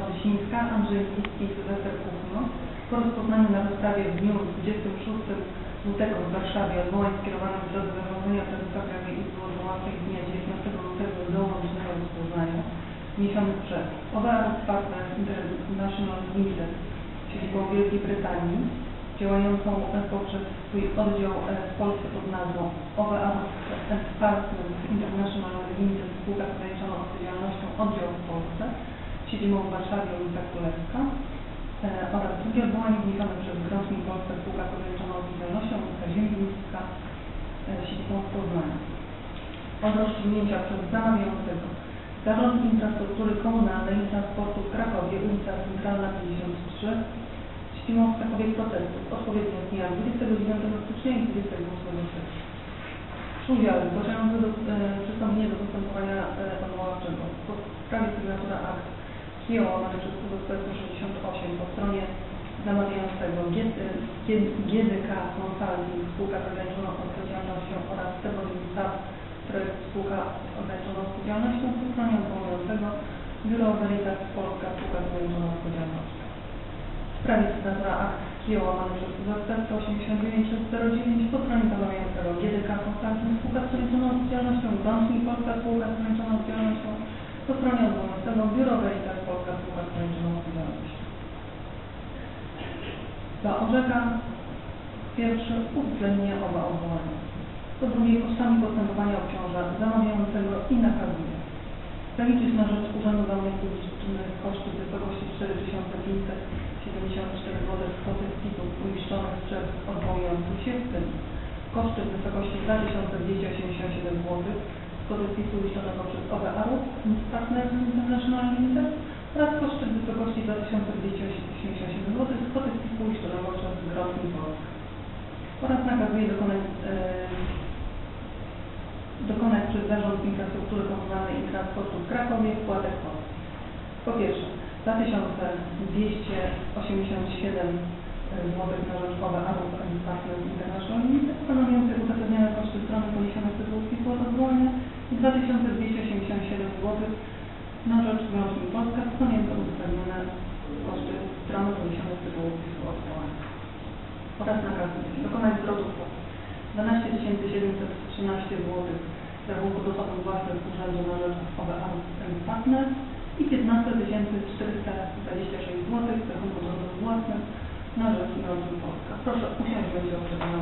Otysińska, Andrzej Licki i Sylwester Kuchno po rozpoznaniu na wystawie w dniu 26 lutego w Warszawie. Odwołań skierowanych drodze zarządzenia prezesa Krajowej Izby Odwoławczej dnia 19 lutego do łącznego rozpoznania. Wniesionych przez OBR Partners International Limited, siedzibą Wielkiej Brytanii, działającą poprzez swój oddział e, w Polsce pod nazwą OVR Partners International Limited, spółka z ograniczoną odpowiedzialnością oddział w Polsce, siedzibą w Warszawie ulica Królewska e, oraz drugie odwołanie wniesione przez Grosmin Polsce, spółka ograniczoną odpowiedzialnością ulica Ziembińska, e, siedzibą w Poznaniu. Od rozstrzygnięcia przez zamawiającego. Zarząd Infrastruktury Komunalnej i Transportu w Krakowie, ulica Centralna 53, siedzibą w Krakowie protestu, odpowiednio dnia 29 stycznia i 28 stycznia. Przy udziale e, przystąpienie do postępowania e, odwoławczego. Po sprawie sygnatura akt przyjęło łamane przez UWP 168 po stronie zamawiającego GDK Consulting, spółka z ograniczoną odpowiedzialnością oraz Stebolim SAP, projekt spółka z ograniczoną odpowiedzialnością po stronie odwołującego Biuro Veritas Polska, spółka z ograniczoną odpowiedzialnością. W sprawie sygnatura akt KIO łamane przez UWP 189 przez 09 po stronie zamawiającego GDK Consulting, spółka z ograniczoną odpowiedzialnością Grącznik Polska, spółka z ograniczoną odpowiedzialnością po stronie odwołującego Biuro Veritas Polska, spółka z ograniczoną odpowiedzialnością. Za orzeka pierwszy uwzględnia oba odwołania. Po drugie, kosztami postępowania obciąża zamawiającego i nakazuje. Zaliczyć na rzecz Urzędu Zamówień Publicznych koszty w wysokości 4574 zł z kwoty PIT-ów uiszczonych przez odwołujących się, w tym koszty w wysokości 2287 zł z kwoty PIT-u uiszczonego przez OBR Partners International Limited oraz koszty w wysokości 2287 zł z kwoty PIT-u uiszczonego przez Grosmin Polska oraz nakazuje dokonać e, dokonać przez Zarząd Infrastruktury Komunalnej i Transportu w Krakowie wpłatek kwot. Po pierwsze, 2287 zł na rzecz OBR Partners International Limited, stanowiących uzależnione koszty strony poniesione z tytułu wpisu od odwołania i 2287 zł na rzecz Grążnik Polska, stanowiące uzasadnione koszty strony poniesione z tytułu wpisu od odwołania oraz nakazuje dokonać zwrotu kwot 12 713 zł z rachunku dochodów własnych Urzędu na rzecz OBR Partners i 15 426 zł z rachunku dochodów własnych na rzecz Narodu Polska. Proszę usiąść, będzie odczytana